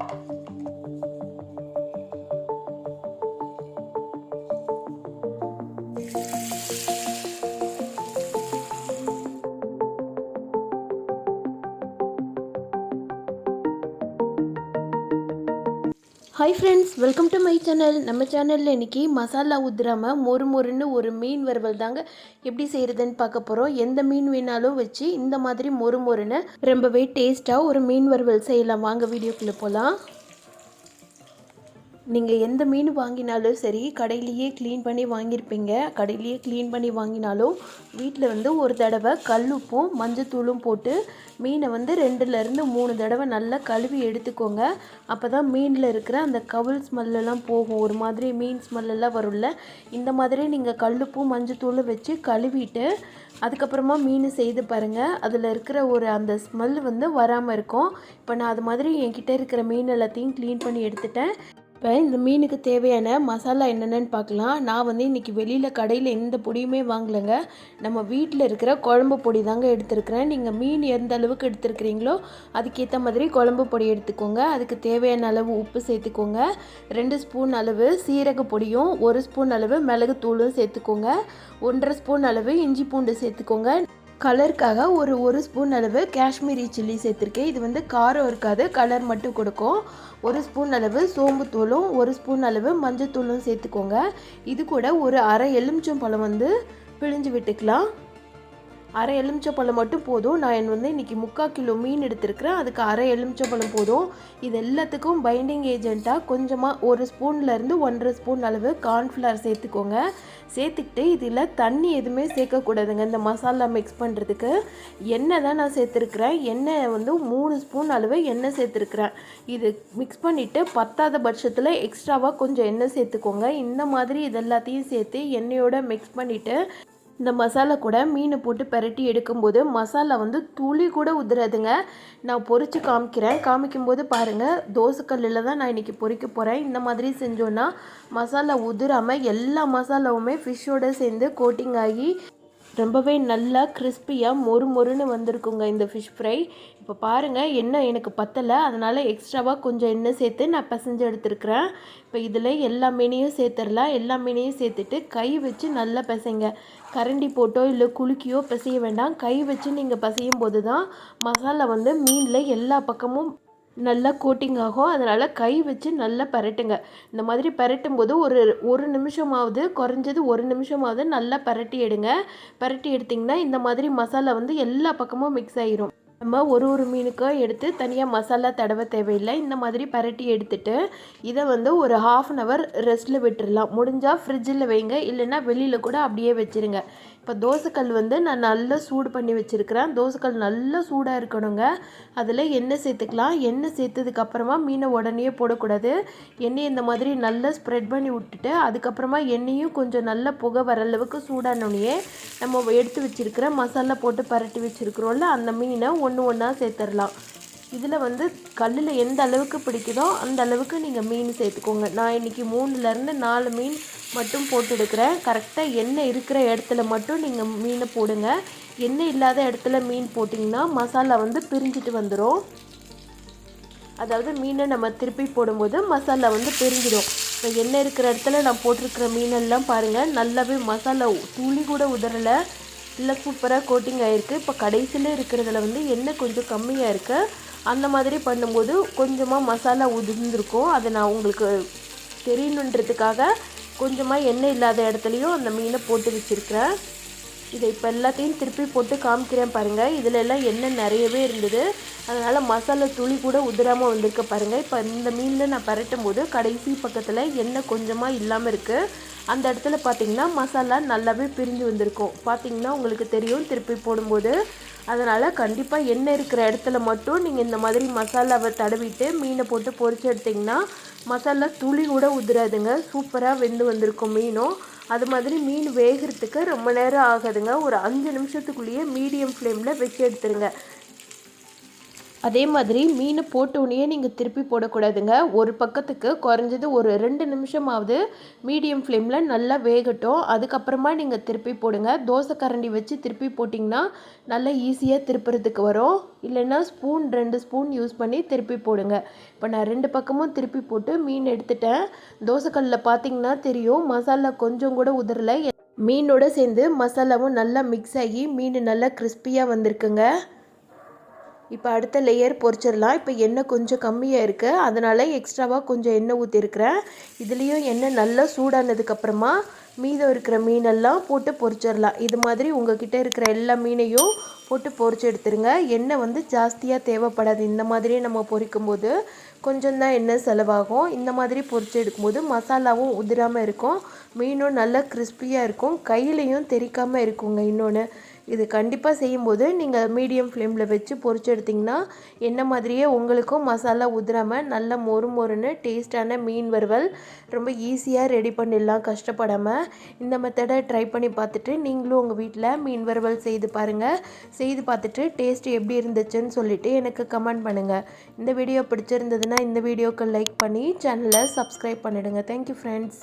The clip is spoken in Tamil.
Thank you. Hi friends welcome to my channel நம்ம சேனலில் இன்றைக்கி மசாலா உதிராமல் மொறு மொறுன்னு ஒரு மீன் வறுவல் தாங்க. எப்படி செய்கிறதுன்னு பார்க்க போகிறோம் எந்த மீன் வேணாலும் வச்சு இந்த மாதிரி மொறு மொறுன்னு ரொம்பவே டேஸ்ட்டாக ஒரு மீன் வறுவல் செய்யலாம். வாங்க வீடியோக்குள்ளே போகலாம் நீங்கள் எந்த மீன் வாங்கினாலும் சரி கடையிலேயே க்ளீன் பண்ணி வாங்கியிருப்பீங்க. கடையிலேயே க்ளீன் பண்ணி வாங்கினாலும் வீட்டில் வந்து ஒரு தடவை கல்லுப்பும் மஞ்சத்தூளும் போட்டு மீனை வந்து ரெண்டுலேருந்து மூணு தடவை நல்லா கழுவி எடுத்துக்கோங்க. அப்போ தான் மீனில் இருக்கிற அந்த கவுல் ஸ்மெல்லெல்லாம் போகும். ஒரு மாதிரி மீன் ஸ்மெல்லெல்லாம் வரும்ல. இந்த மாதிரி நீங்கள் கல்லுப்பும் மஞ்சத்தூளும் வச்சு கழுவிட்டு அதுக்கப்புறமா மீன் செய்து பாருங்கள் அதில் இருக்கிற ஒரு அந்த ஸ்மெல் வந்து வராமல் இருக்கும். இப்போ நான் அது மாதிரி என்கிட்ட இருக்கிற மீன் எல்லாத்தையும் க்ளீன் பண்ணி எடுத்துட்டேன். இப்போ இந்த மீனுக்கு தேவையான மசாலா என்னென்னு பார்க்கலாம். நான் வந்து இன்றைக்கி வெளியில் கடையில் எந்த பொடியுமே வாங்கலைங்க. நம்ம வீட்டில் இருக்கிற குழம்பு பொடி தாங்க எடுத்துருக்கிறேன். நீங்கள் மீன் எந்த அளவுக்கு எடுத்துருக்கிறீங்களோ அதுக்கேற்ற மாதிரி குழம்பு பொடி எடுத்துக்கோங்க. அதுக்கு தேவையான அளவு உப்பு சேர்த்துக்கோங்க. ரெண்டு ஸ்பூன் அளவு சீரக பொடியும் ஒரு ஸ்பூன் அளவு மிளகு தூளும் சேர்த்துக்கோங்க. ஒன்றரை ஸ்பூன் அளவு இஞ்சி பூண்டு சேர்த்துக்கோங்க. கலருக்காக ஒரு ஒரு ஸ்பூன் அளவு காஷ்மீரி சில்லி சேர்த்துருக்கேன். இது வந்து காரம் இருக்காது கலர் மட்டும் கொடுக்கும். ஒரு ஸ்பூன் அளவு சோம்புத்தூளும் ஒரு ஸ்பூன் அளவு மஞ்சத்தூளும் சேர்த்துக்கோங்க. இது கூட ஒரு அரை எலுமிச்சம் பழம் வந்து பிழிஞ்சு விட்டுக்கலாம். அரை எலுமிச்சப்பழம் மட்டும் போதும். நான் வந்து இன்றைக்கி முக்கால் கிலோ மீன் எடுத்திருக்கிறேன். அதுக்கு அரை எலுமிச்சப்பழம் போதும். இது எல்லாத்துக்கும் பைண்டிங் ஏஜெண்ட்டாக கொஞ்சமாக ஒரு ஸ்பூன்லேருந்து ஒன்றரை ஸ்பூன் அளவு கார்ன்ஃப்ளவர் சேர்த்துக்கோங்க. சேர்த்துக்கிட்டு இதில் தண்ணி எதுவுமே சேர்க்கக்கூடாதுங்க. இந்த மசாலா மிக்ஸ் பண்ணுறதுக்கு எண்ணெய் தான் நான் சேர்த்துருக்குறேன். எண்ணெய் வந்து மூணு ஸ்பூன் அளவு எண்ணெய் சேர்த்துருக்குறேன். இது மிக்ஸ் பண்ணிவிட்டு பத்தாத பட்சத்தில் எக்ஸ்ட்ராவாக கொஞ்சம் எண்ணெய் சேர்த்துக்கோங்க. இந்த மாதிரி இது எல்லாத்தையும் சேர்த்து எண்ணெயோடு மிக்ஸ் பண்ணிவிட்டு இந்த மசாலா கூட மீனை போட்டு பெரட்டி எடுக்கும்போது மசாலா வந்து துளி கூட உதுறாதுங்க நான் பொறிச்சு காமிக்கிறேன். காமிக்கும்போது பாருங்கள் தோசைக்கல்லில் தான் நான் இன்றைக்கி பொறிக்க போகிறேன் இந்த மாதிரி செஞ்சோன்னா மசாலா உதிராமல் எல்லா மசாலாவுமே ஃபிஷ்ஷோடு சேர்ந்து கோட்டிங் ஆகி ரொம்பவே நல்லா கிறிஸ்பியாக மொறு மொறுன்னு வந்திருக்குங்க இந்த ஃபிஷ் ஃப்ரை இப்போ பாருங்கள் எண்ணெய் எனக்கு பத்தலை. அதனால் எக்ஸ்ட்ராவாக கொஞ்சம் எண்ணெய் சேர்த்து நான் பிசைஞ்சு எடுத்துருக்குறேன். இப்போ இதில் எல்லா மீனையும் சேர்த்துடலாம். எல்லா மீனையும் சேர்த்துட்டு கை வச்சு நல்லா பசைங்க. கரண்டி போட்டோ இல்லை குலுக்கியோ பிசைய வேண்டாம். கை வச்சு நீங்கள் பசையும் போது தான் மசாலா வந்து மீனில் எல்லா பக்கமும் நல்லா கோட்டிங் ஆகும். அதனால் கை வச்சு நல்லா பரட்டுங்க. இந்த மாதிரி பரட்டும் போது ஒரு ஒரு நிமிஷமாவது குறைஞ்சது ஒரு நிமிஷமாவது நல்லா பரட்டி எடுங்க. பரட்டி எடுத்திங்கன்னா இந்த மாதிரி மசாலா வந்து எல்லா பக்கமும் மிக்ஸ் ஆகிரும் நம்ம ஒரு ஒரு மீனுக்கும் எடுத்து தனியாக மசாலா தடவை தேவையில்லை. இந்த மாதிரி பரட்டி எடுத்துட்டு இதை வந்து ஒரு ஹாஃப் அன் ஹவர் ரெஸ்ட்டில் விட்டுடலாம் முடிஞ்சால் ஃப்ரிட்ஜில் வைங்க. இல்லைன்னா வெளியில் கூட அப்படியே வச்சுருங்க. இப்போ தோசைக்கல் வந்து நான் நல்லா சூடு பண்ணி வச்சுருக்கிறேன். தோசைக்கல் நல்லா சூடாக இருக்கணுங்க. அதில் எண்ணெய் சேர்த்துக்கலாம். எண்ணெய் சேர்த்ததுக்கப்புறமா மீனை உடனே போடக்கூடாது. எண்ணெய் இந்த மாதிரி நல்லா ஸ்ப்ரெட் பண்ணி விட்டுட்டு அதுக்கப்புறமா எண்ணெயும் கொஞ்சம் நல்லா புகை வர அளவுக்கு சூடானோடனே நம்ம எடுத்து வச்சுருக்கிற மசாலா போட்டு பரட்டி வச்சுருக்குறோம்ல அந்த மீனை ஒன்று ஒன்றா சேர்த்துடலாம் இதில் வந்து கல்லில் எந்த அளவுக்கு பிடிக்குதோ அந்த அளவுக்கு நீங்கள் மீன் சேர்த்துக்கோங்க. நான் இன்றைக்கி மூணுலேருந்து நாலு மீன் மட்டும் போட்டு எடுக்கிறேன் கரெக்டாக எண்ணெய் இருக்கிற இடத்துல மட்டும் நீங்கள் மீனை போடுங்க. எண்ணெய் இல்லாத இடத்துல மீன் போட்டிங்கன்னா மசாலா வந்து பிரிஞ்சிட்டு வந்துடும் அதாவது மீனை நம்ம திருப்பி போடும்போது மசாலா வந்து பிரிஞ்சிடும். இப்போ எண்ணெய் இருக்கிற இடத்துல நான் போட்டிருக்கிற மீனெல்லாம் பாருங்கள் நல்லாவே மசாலா துளி கூட உதறலை. இல்லை சூப்பராக கோட்டிங் ஆகிருக்கு இப்போ கடைசியில் இருக்கிறதுல வந்து எண்ணெய் கொஞ்சம் கம்மியாக இருக்குது அந்த மாதிரி பண்ணும்போது கொஞ்சமாக மசாலா உதிர்ந்துருக்கும். அதை நான் உங்களுக்கு தெரியணுன்றதுக்காக கொஞ்சமாக எண்ணெய் இல்லாத இடத்துலையும் அந்த மீனை போட்டு வச்சுருக்கிறேன். இதை இப்போ எல்லாத்தையும் திருப்பி போட்டு காமிக்கிறேன் பாருங்கள் இதில் எல்லாம் எண்ணெய் நிறையவே இருந்தது. அதனால் மசாலா துளி கூட உதிராமல் வந்திருக்க பாருங்கள் இப்போ இந்த மீனில் நான் பரட்டும் போது கடைசி பக்கத்தில் எண்ணெய் கொஞ்சமாக இல்லாமல் இருக்குது அந்த இடத்துல பார்த்திங்கன்னா மசாலா நல்லாவே பிரிஞ்சு வந்திருக்கும். பார்த்திங்கன்னா உங்களுக்கு தெரியும் திருப்பி போடும்போது. அதனால் கண்டிப்பாக எண்ணெய் இருக்கிற இடத்துல மட்டும் நீங்கள் இந்த மாதிரி மசாலாவை தடவிட்டு மீனை போட்டு பொறிச்சு எடுத்திங்கன்னா மசாலா துளி கூட உதிராதுங்க. சூப்பராக வெந்து வந்திருக்கும் மீனும். அது மாதிரி மீன் வேகிறதுக்கு ரொம்ப நேரம் ஆகாதுங்க. ஒரு அஞ்சு நிமிஷத்துக்குள்ளேயே மீடியம் ஃப்ளேமில் வச்சு எடுத்துருங்க. அதே மாதிரி மீன் போட்டோன்னே நீங்கள் திருப்பி போடக்கூடாதுங்க. ஒரு பக்கத்துக்கு குறைஞ்சது ஒரு ரெண்டு நிமிஷமாவது மீடியம் ஃப்ளேமில் நல்லா வேகட்டும். அதுக்கப்புறமா நீங்கள் திருப்பி போடுங்க. தோசை கரண்டி வச்சு திருப்பி போட்டிங்கன்னா நல்லா ஈஸியாக திருப்புறதுக்கு வரும். இல்லைன்னா ஸ்பூன் ரெண்டு ஸ்பூன் யூஸ் பண்ணி திருப்பி போடுங்க. இப்போ நான் ரெண்டு பக்கமும் திருப்பி போட்டு மீன் எடுத்துட்டேன். தோசைக்கல்லில் பார்த்தீங்கன்னா தெரியும் மசாலா கொஞ்சம் கூட உதிரலை. மீனோட சேர்ந்து மசாலாவும் நல்லா மிக்ஸ் ஆகி மீன் நல்லா கிறிஸ்பியாக வந்திருக்குங்க. இப்போ அடுத்த லேயர் பொரிச்சிடலாம். இப்போ எண்ணெய் கொஞ்சம் கம்மியாக இருக்குது அதனால் எக்ஸ்ட்ராவாக கொஞ்சம் எண்ணெய் ஊற்றிருக்கிறேன் இதுலேயும் எண்ணெய் நல்லா சூடானதுக்கப்புறமா மீதம் இருக்கிற மீனெல்லாம் போட்டு பொரிச்சிடலாம். இது மாதிரி உங்ககிட்ட இருக்கிற எல்லா மீனையும் போட்டு பொரிச்சு எடுத்துருங்க. எண்ணெய் வந்து ஜாஸ்தியாக தேவைப்படாது. இந்த மாதிரியே நம்ம பொரிக்கும் போது கொஞ்சம் தான் எண்ணெய் செலவாகும். இந்த மாதிரி பொரிச்சு எடுக்கும்போது மசாலாவும் உதிராமல் இருக்கும். மீனும் நல்லா கிறிஸ்பியாக இருக்கும். கையிலையும் தெரிக்காமல் இருக்குங்க இன்னொன்று இது கண்டிப்பாக செய்யும்போது நீங்கள் மீடியம் ஃப்ளேமில் வச்சு பொரிச்சு எடுத்திங்கன்னா என்ன மாதிரியே உங்களுக்கும் மசாலா உதிராமல் நல்ல மொறு மொறுன்னு டேஸ்டான மீன் வறுவல் ரொம்ப ஈஸியாக ரெடி பண்ணிடலாம். கஷ்டப்படாமல் இந்த மெத்தடை ட்ரை பண்ணி பார்த்துட்டு நீங்களும் உங்கள் வீட்டில் மீன் வறுவல் செய்து பாருங்கள் செய்து பார்த்துட்டு டேஸ்ட் எப்படி இருந்துச்சுன்னு சொல்லிவிட்டு எனக்கு கமெண்ட் பண்ணுங்கள் இந்த வீடியோ பிடிச்சிருந்ததுன்னா இந்த வீடியோக்கு லைக் பண்ணி சேனலை சப்ஸ்கிரைப் பண்ணிவிடுங்க தேங்க்யூ ஃப்ரெண்ட்ஸ்